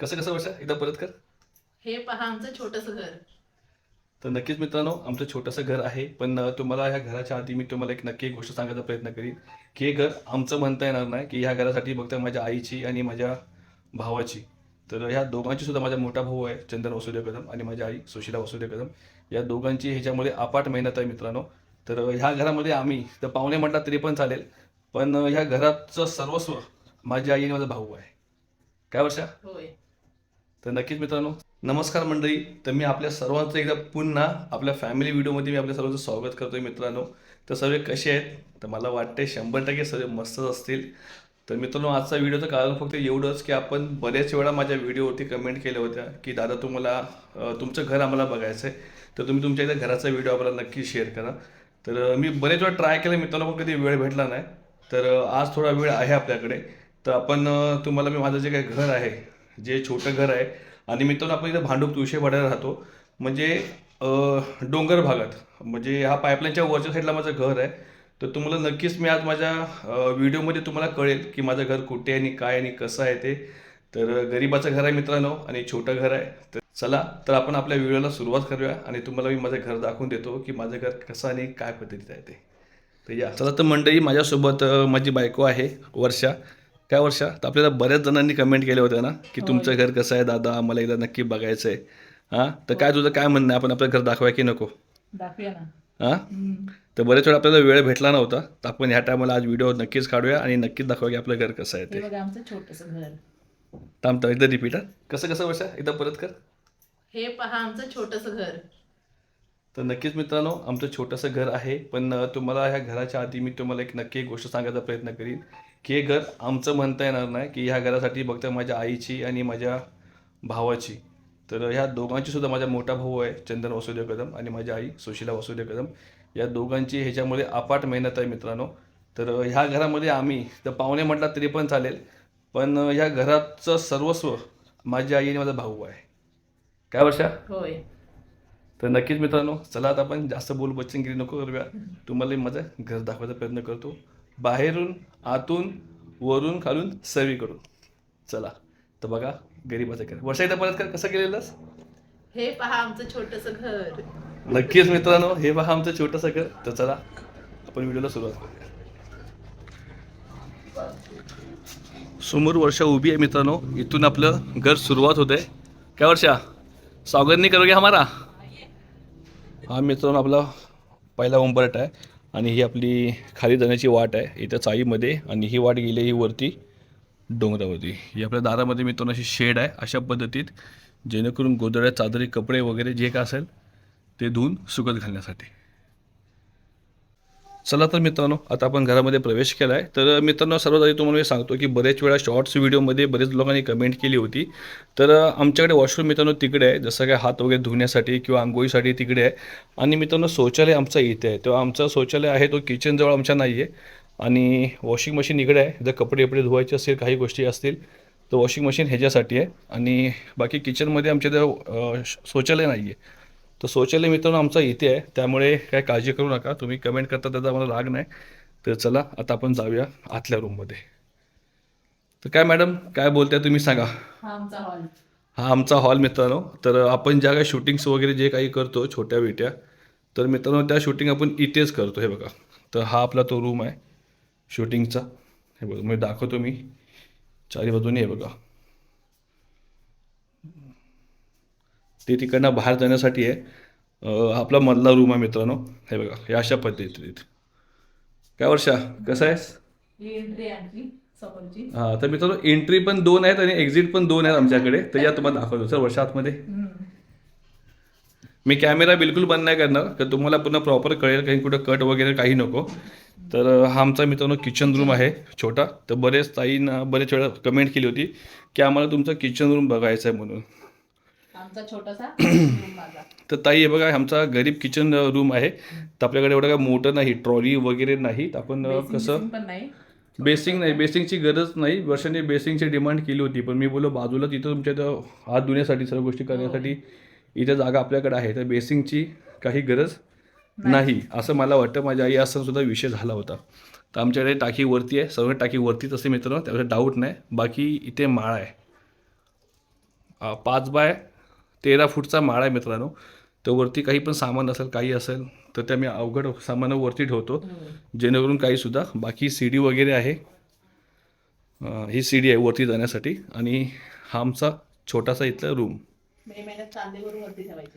कसं कसं वर्षा? एकदा परत कर. हे पहा आमचं छोटस घर. तर नक्कीच मित्रांनो आमचं छोटंसं घर आहे पण तुम्हाला ह्या घराच्या आधी मी तुम्हाला एक नक्की गोष्ट सांगायचा प्रयत्न करीन की हे घर आमचं म्हणता येणार नाही की ह्या घरासाठी फक्त माझ्या आईची आणि माझ्या भावाची. तर ह्या दोघांची सुद्धा माझा मोठा भाऊ आहे चंदन वसुदेव कदम आणि माझी आई सुशिला वसुदेव कदम. या दोघांची ह्याच्यामध्ये अपाट मेहनत आहे मित्रांनो. तर ह्या घरामध्ये आम्ही तर पाहुणे म्हटला तरी पण चालेल पण ह्या घराचं सर्वस्व माझी आई आणि माझा भाऊ आहे. काय वर्षा? होय. तर नक्कीच मित्रांनो नमस्कार मंडळी. तर मी आपल्या सर्वांचं एकदा पुन्हा आपल्या फॅमिली व्हिडिओमध्ये मी आपल्या सर्वांचं स्वागत करतोय मित्रांनो. तर सर्व कसे आहेत? तर मला वाटते शंभर टक्के सर्व मस्तच असतील. तर मित्रांनो आजचा व्हिडिओचं कारण फक्त एवढंच की आपण बऱ्याच वेळा माझ्या व्हिडिओवरती कमेंट केल्या होत्या की दादा तुम्हाला तुमचं घर आम्हाला बघायचं आहे तर तुम्ही तुमच्या एकदा घराचा व्हिडिओ आम्हाला नक्की शेअर करा. तर मी बरेच वेळा ट्राय केलं मित्रांनो पण कधी वेळ भेटला नाही. तर आज थोडा वेळ आहे आपल्याकडे. तर आपण तुम्हाला मी माझं जे काही घर आहे जे छोटं घर आहे. आणि मित्रांनो आपण इथं भांडूप तुळशीवाड्याला राहतो. म्हणजे डोंगर भागात. म्हणजे हा पाईपलाईनच्या वरच्या साईडला माझं घर आहे. तर तुम्हाला नक्कीच मी आज माझ्या व्हिडिओमध्ये तुम्हाला कळेल की माझं घर कुठे आहे आणि काय आणि कसं आहे ते. तर गरिबाचं घर आहे मित्रांनो आणि छोटं घर आहे. तर चला तर आपण आपल्या व्हिडिओला सुरुवात करूया आणि तुम्हाला मी माझं घर दाखवून देतो की माझं घर कसं आणि काय पद्धतीत आहे ते. तर या. चला तर मंडळी माझ्यासोबत माझी बायको आहे वर्षा. काय वर्षा? तर आपल्याला बऱ्याच जणांनी कमेंट केले होते ना की तुमचं घर कसं आहे दादा? आम्हाला एकदा नक्की बघायचं आहे हां? तर काय तुझं काय म्हणणं आहे? आपण आपलं घर दाखवाय की नको? दाखवूया ना. हां? तर बरेच वेळा आपल्याला वेळ भेटला नव्हता. तर आपण ह्या टायमाला आज व्हिडिओ नक्कीच काढूया आणि नक्कीच दाखवूया की आपलं घर कसं आहे हे ते बघा आमचं छोटस घर. थांब तर एकदा रिपीट कसं कसं वर्षा? एकदा परत कर. हे पहा आमचं छोटस घर. तर नक्कीच मित्रांनो आमचं छोटंसं घर आहे. पण तुम्हाला ह्या घराच्या आधी मी तुम्हाला एक नक्की एक गोष्ट सांगायचा प्रयत्न करीन. की हे घर आमचं म्हणता येणार नाही की ह्या घरासाठी फक्त माझ्या आईची आणि माझ्या भावाची. तर ह्या दोघांची सुद्धा माझा मोठा भाऊ आहे चंदन वसुदेव कदम आणि माझी आई सुशिला वसुदेव कदम. या दोघांची ह्याच्यामध्ये अपाट मेहनत आहे मित्रांनो. तर ह्या घरामध्ये आम्ही तर पाहुणे म्हटला तरी पण चालेल पण ह्या घराचं सर्वस्व माझी आई आणि माझा भाऊ आहे. काय वर्षा? होय. तर नक्कीच मित्रांनो चला आता आपण जास्त बोल बच्चनगिरी नको करूया. तुम्हाला माझं घर दाखवायचा प्रयत्न करतो. बाहेरून आतून वरून खालून सर्वीकडून चला तर बघा गरीबाचं घर. वर्षा एकदा परत कर कसं केलेलंस? हे पहा आमचं छोटस घर. नक्कीच मित्रांनो हे पहा आमचं छोटंसं घर. तर चला आपण व्हिडिओला सुरुवात करूया. समोर वर्षा उभी आहे मित्रांनो. इथून आपलं घर सुरुवात होते काय वर्षा? स्वागत नाही करोगे हमारा हा मित्रांनो आपला पहिला उंबरट आहे. आणि ही आपली खाली जाण्याची वाट आहे इथं चाळीमध्ये आणि ही वाट गेली ही वरती डोंगरावरती. ही आपल्या दारामध्ये मित्रांनो अशी शेड आहे अशा पद्धतीत जेणेकरून गोदड्या चादरी कपडे वगैरे जे काय असेल ते धुवून सुकत घालण्यासाठी. चला तर मित्रांनो आता आपण घरामध्ये प्रवेश केला आहे तर मित्रांनो सर्वात आधी तुम्हाला मी सांगतो की बरेच वेळा शॉर्ट्स व्हिडिओमध्ये बरेच लोकांनी कमेंट केली होती. तर आमच्याकडे वॉशरूम मित्रांनो तिकडे आहे जसं काय हात वगैरे धुण्यासाठी किंवा आंघोळीसाठी तिकडे आहे. आणि मित्रांनो शौचालय आमचं इथे आहे. तेव्हा आमचं शौचालय आहे तो किचनजवळ आमच्या नाही आहे आणि वॉशिंग मशीन इकडे आहे. जर कपडे कपडे धुवायचे असेल काही गोष्टी असतील तर वॉशिंग मशीन ह्याच्यासाठी आहे. आणि बाकी किचनमध्ये आमच्या इथं शौचालय नाही आहे तर शौचालय मित्रांनो आमचा इथे आहे. त्यामुळे काय काळजी करू नका. तुम्ही कमेंट करता त्याचा मला राग नाही. तर चला आता आपण जाऊया आतल्या रूममध्ये तर काय मॅडम काय बोलताय तुम्ही सांगा. हा आमचा हॉल मित्रांनो. तर आपण ज्या काही शूटिंग्स वगैरे जे काही करतो छोट्या बिट्या तर मित्रांनो त्या शूटिंग आपण इथेच करतो हे बघा. तर हा आपला तो रूम आहे शूटिंगचा हे बघा मी दाखवतो मी. चारी बाजूने हे बघा. ते तिकडनं बाहेर जाण्यासाठी आहे. आपला मधला रूम आहे मित्रांनो. हे बघा या अशा पद्धतीत काय वर्षा कसं आहेस? ही हां तर मित्रांनो एंट्री पण दोन आहेत आणि एक्झिट पण दोन आहेत आमच्याकडे. तर या तुम्हाला दाखवतो. सर वर्षा आतमध्ये. मी कॅमेरा बिलकुल बंद नाही करणार तर तुम्हाला पुन्हा प्रॉपर कळेल काही कुठं कट वगैरे काही नको. तर हा आमचा मित्रांनो किचन रूम आहे छोटा. तर बरेच ताईंना बरेच वेळा कमेंट केली होती की आम्हाला तुमचा किचन रूम बघायचा आहे म्हणून. आमचा छोटासा माझा. तर ताई हे बघा आमचा गरीब किचन रूम आहे. तर आपल्याकडे एवढं काय मोठं नाही ट्रॉली वगैरे नाही. तर आपण अं, कसं पण नाही. बेसिंग नाही बेसिंगची गरज नाही. वर्षाने बेसिंगची डिमांड केली होती पण मी बोललो बाजूला तिथं तुमच्या इथं हात धुण्यासाठी सर्व गोष्टी करण्यासाठी इथं जागा आपल्याकडे आहे. तर बेसिंगची काही गरज नाही. असं मला वाटतं. माझ्या आई असं सुद्धा विषय झाला होता. तर आमच्याकडे टाकी वरती आहे. सर्व टाकी वरतीच असते मित्रांनो त्यामुळे डाऊट नाही. बाकी इथे माळा आहे. अ, पाच बाय तेरा फूटचा माळा आहे मित्रांनो. तर वरती काही पण सामान असेल काही असेल तर ते आम्ही अवघड सामान वरती ठेवतो. जेणेकरून काहीसुद्धा बाकी सी डी वगैरे आहे. ही सी डी आहे वरती जाण्यासाठी. आणि हा आमचा छोटासा इथला रूम मे महिन्यात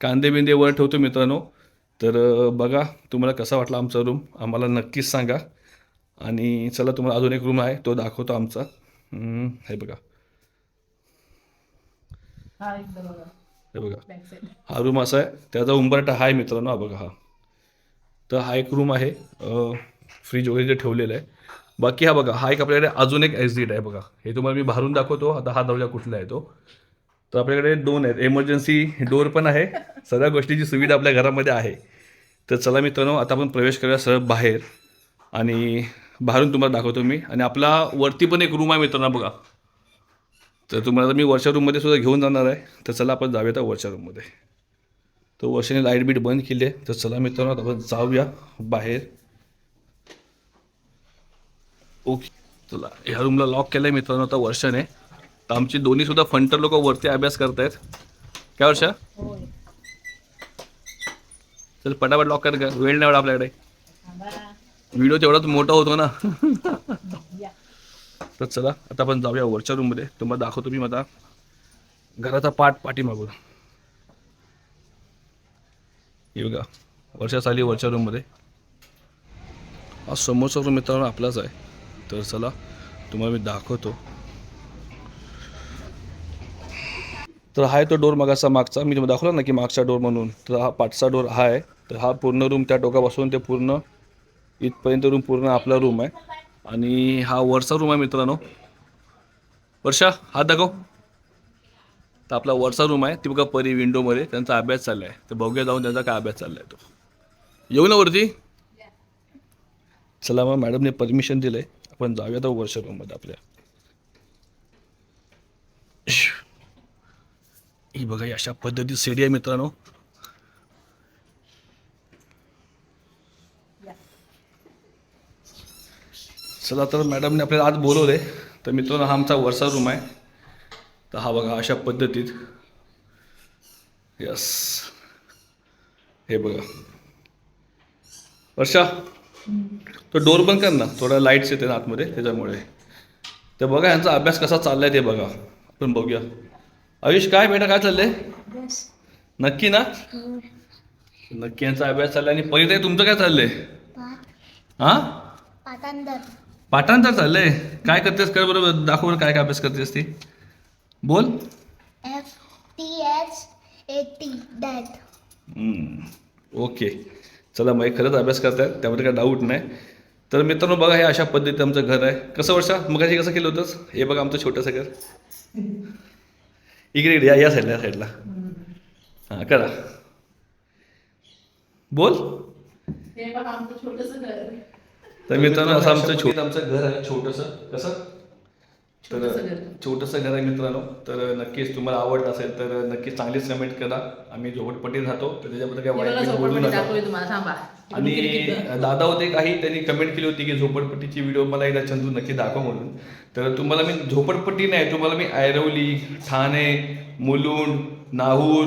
कांदे बिंदे वर ठेवतो मित्रांनो. तर बघा तुम्हाला कसा वाटला आमचा रूम आम्हाला नक्कीच सांगा. आणि चला तुम्हाला अजून एक रूम आहे तो दाखवतो आमचा. हे बघा. हा एकदम बघा. हे बघा. बॅक साईड हा रूम असा आहे. त्याचा उंबरठा हा आहे मित्रांनो हा बघा हा. तर हा एक रूम आहे. फ्रीज वगैरे जे ठेवलेलं आहे. बाकी हा बघा हा एक आपल्याकडे अजून एक एक्झिट आहे बघा. हे तुम्हाला मी बाहेरून दाखवतो. आता हा दरवाजा कुठला आहे तो? तर आपल्याकडे दोन आहेत. एमर्जन्सी डोर पण आहे. सगळ्या गोष्टीची सुविधा आपल्या घरामध्ये आहे. तर चला मित्रांनो आता आपण प्रवेश करूया सरळ बाहेर. आणि बाहेरून तुम्हाला दाखवतो मी. आणि आपला वरती पण एक रूम आहे मित्रांनो बघा. तर तुम्हाला मी वरच्या रूममध्ये सुद्धा घेऊन जाणार आहे. तर चला आपण जाऊया त्या वरच्या रूममध्ये तर वर्षाने लाइट बीट बंद केली आहे तर चला मित्रांनो आपण जाऊया बाहेर. ओके. चला ह्या रूमला लॉक केलं आहे मित्रांनो आता वर्षाने. तर आमची दोन्ही सुद्धा फंटर लोक वरती अभ्यास करतायत. काय वर्षा? चल पटापट लॉक कर. वेळ नाही आपल्याकडे. व्हिडिओ तेवढाच मोठा होतो ना. तर चला आता आपण जाऊया वरच्या रूममध्ये तुम्हाला दाखवतो मी माझा घराचा पाठ पाठीमागून. येऊ का वर्षा साली वरच्या रूममध्ये हा समोरचा रूम मित्रांनो आपलाच आहे. तर चला तुम्हाला मी दाखवतो. तर हा आहे तो डोर मागाचा मागचा. मी तुम्हाला दाखवला ना की मागचा डोर म्हणून. तर हा पाठचा डोर हा आहे. तर हा पूर्ण रूम त्या टोकापासून ते पूर्ण इथपर्यंत रूम पूर्ण आपला रूम आहे. आणि हा वरचा रूम आहे मित्रांनो. वर्षा हात दाखव. तर आपला वरचा रूम आहे ती बघा परी विंडोमध्ये त्यांचा अभ्यास चालला आहे तर बघूया जाऊन त्यांचा काय अभ्यास चालला आहे तो. येऊ ना वरती? चला मग मॅडमने परमिशन दिलं आहे आपण जाऊया तर वर्षा रूममध्ये आपल्या. ही बघा अशा पद्धती सीडी आहे मित्रांनो. चला तर मॅडमने आपल्याला आज बोलवले. तर मित्रांनो हा आमचा वरचा रूम आहे. तर हा बघा अशा पद्धतीत. यस हे बघा. वर्षा तो डोर बंद कर ना. थोडा लाईट्स येते ना आतमध्ये त्याच्यामुळे. तर बघा यांचा अभ्यास कसा चाललाय ते बघा. आपण बघूया. आयुष काय बेटा काय चाललंय? नक्की ना? नक्की यांचा अभ्यास चाललाय. आणि पहिलं तुमचं काय चाललंय? हा? पाठांतर चाललंय. काय करतेस? कर बरोबर दाखव बरं काय काय अभ्यास करतेस ती. बोल. F T H A T that hmm, okay. चला मग हे खरंच अभ्यास करतायत त्यामध्ये काय डाऊट नाही. तर मित्रांनो बघा हे अशा पद्धतीचं आमचं घर आहे. कसं वर्षा? मग कसं केलं होतंस? हे बघा आमचं छोटंसं घर. इकडे इकडे या या साईडला या साईडला हां करा. बोल. हे बघा आमचं छोटस घर. तर मित्रांनो असं आमचं छोटं आमचं घर आहे छोटंसं. कसं? तर छोटंसं घर. आहे मित्रांनो. तर नक्कीच तुम्हाला आवडलं असेल तर नक्कीच चांगलीच कमेंट करा. आम्ही झोपडपट्टीत राहतो तर त्याच्याबद्दल काय हे वाईट बोलू झोपडपट्टी नका. आणि. दादा होते काही त्यांनी कमेंट केली होती की झोपडपट्टीची व्हिडिओ मला एकदा चंदू नक्की दाखव म्हणून. तर तुम्हाला मी झोपडपट्टी नाही तुम्हाला मी ऐरवली ठाणे मुलुंड नाहूर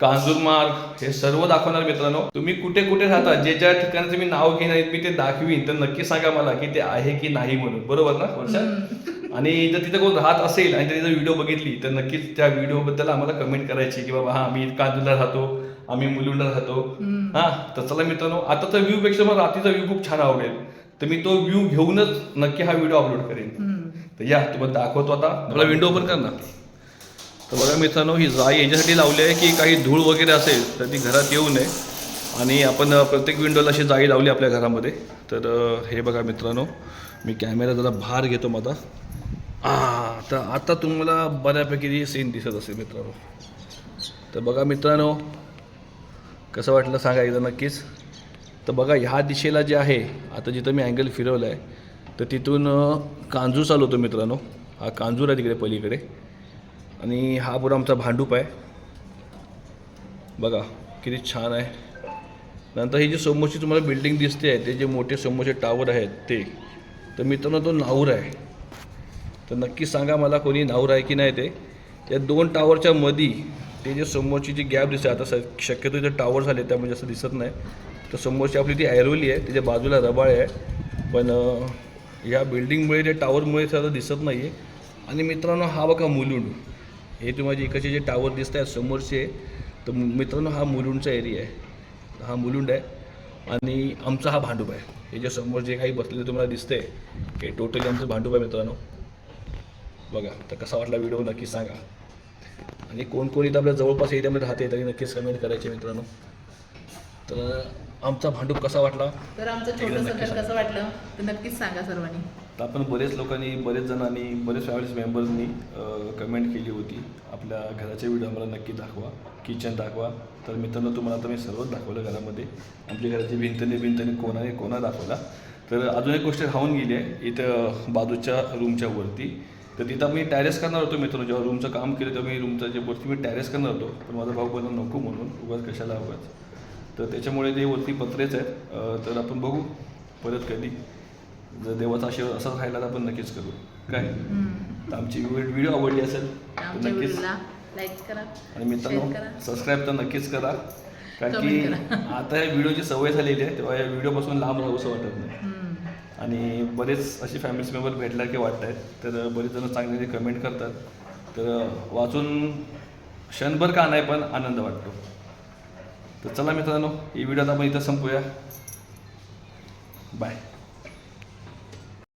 कांजूरमार्ग हे सर्व दाखवणार मित्रांनो. तुम्ही कुठे कुठे राहता जे ज्या ठिकाणाचं मी नाव घेणार मी ते दाखवीन. तर नक्की सांगा मला की ते आहे की नाही म्हणून. बरोबर ना? वर्षा आणि जर तिथे कोण राहत असेल आणि जर व्हिडिओ बघितली तर नक्कीच त्या व्हिडिओबद्दल आम्हाला कमेंट करायची की बाबा हा आम्ही कांजूरला राहतो आम्ही मुलुंडला राहतो. हा तर चला मित्रांनो आताचा व्ह्यू पेक्षा मला रात्रीचा व्ह्यू खूप छान आवडेल. तर मी तो व्ह्यू घेऊनच नक्की हा व्हिडिओ अपलोड करेन. तर या तुम्हाला दाखवतो आता. मला विंडो ओपन कर ना. तर बघा मित्रांनो ही जाई याच्यासाठी लावली आहे की काही धूळ वगैरे असेल तर ती घरात येऊ नये. आणि आपण प्रत्येक विंडोला अशी जाळी लावली आपल्या घरामध्ये. तर हे बघा मित्रांनो मी कॅमेरा जरा भार घेतो माझा. तर आता तुम्हाला बऱ्यापैकी सीन दिसत असेल मित्रांनो. तर बघा मित्रांनो कसं वाटलं सांगा एकदा नक्कीच. तर बघा ह्या दिशेला जे आहे आता जिथं मी अँगल फिरवलं आहे तर तिथून कांजू कांजूर मित्रांनो. हा कांजूर आहे तिकडे पलीकडे. आणि हा पुरा आमचा भांडूप आहे. बघा किती छान आहे. नंतर ही जी समोरची तुम्हाला बिल्डिंग दिसते आहे ते जे मोठे समोरचे टावर आहेत ते तर मित्रांनो तो नावूर आहे. तर नक्की सांगा मला कोणी नावूर आहे की नाही ते. या दोन टावरच्या मधी ते जे समोरची जी गॅप दिसते आता स- शक्यतो जे टावर झाले त्यामुळे जास्त दिसत नाही. तर समोरची आपली ती ऐरोली आहे त्याच्या बाजूला रबाळ आहे. पण या बिल्डिंगमुळे त्या टावरमुळे ते आता दिसत नाही आहे आणि मित्रांनो हा बघा मुलुंड. हे तुम्हाला इकडचे जे टावर दिसत आहेत समोरचे तर मित्रांनो हा मुलुंडचा एरिया आहे. हा मुलुंड आहे आणि आमचा हा भांडूप आहे. हे जे समोर जे काही बसलेलं तुम्हाला दिसतंय हे टोटली आमचं भांडूप आहे मित्रांनो. बघा तर कसा वाटला व्हिडिओ नक्की सांगा. आणि कोण कोण इथं आपल्या जवळपास एरियामध्ये राहते तरी नक्कीच कमेंट करायचे मित्रांनो. तर आमचा भांडूप कसा वाटला? तर आमचं छोटंसं घर. कसं वाटलं? तर नक्कीच सांगा सर्वांनी. तर आपण बरेच लोकांनी बरेच जणांनी बरेच फॅमिलीज मेंबर्सनी कमेंट केली होती. आपल्या घराचे व्हिडिओ आम्हाला नक्की दाखवा किचन दाखवा. तर मित्रांनो तुम्हाला तर मी सर्वच दाखवलं घरामध्ये. आमच्या घराची भिंतने भिंतने कोणाने कोणा दाखवला. तर अजून एक गोष्ट राहून गेली आहे. इथं बाजूच्या रूमच्या वरती. तर तिथं मी टॅरेस करणार होतो मित्रांनो. जेव्हा रूमचं काम केलं तेव्हा मी रूमचं जे वरती मी टॅरेस करणार होतो. पण माझा भाऊ बोला नको म्हणून उगाच कशाला उगाच. तर त्याच्यामुळे ते वरती पत्रेच आहेत. तर आपण बघू. परत कधी. जर देवाचा आशीर्वाद असाच राहिला तर आपण नक्कीच करू. काय? तर आमची व्हिडिओ आवडली असेल तर आमच्या नक्कीच व्हिडिओला लाईक करा आणि मित्रांनो share करा. सबस्क्राईब तर नक्कीच करा. कारण की Comment आता या व्हिडिओची सवय झालेली आहे तेव्हा या व्हिडिओपासून लांब राहू असं वाटत नाही. हम्म. आणि बरेच असे फॅमिली मेंबर भेटला की वाटत आहेत तर बरेच जण चांगले कमेंट करतात. तर वाचून क्षणभर का नाही पण आनंद वाटतो. तर चला मित्रांनो ही व्हिडिओ आता आपण इथं संपूया. बाय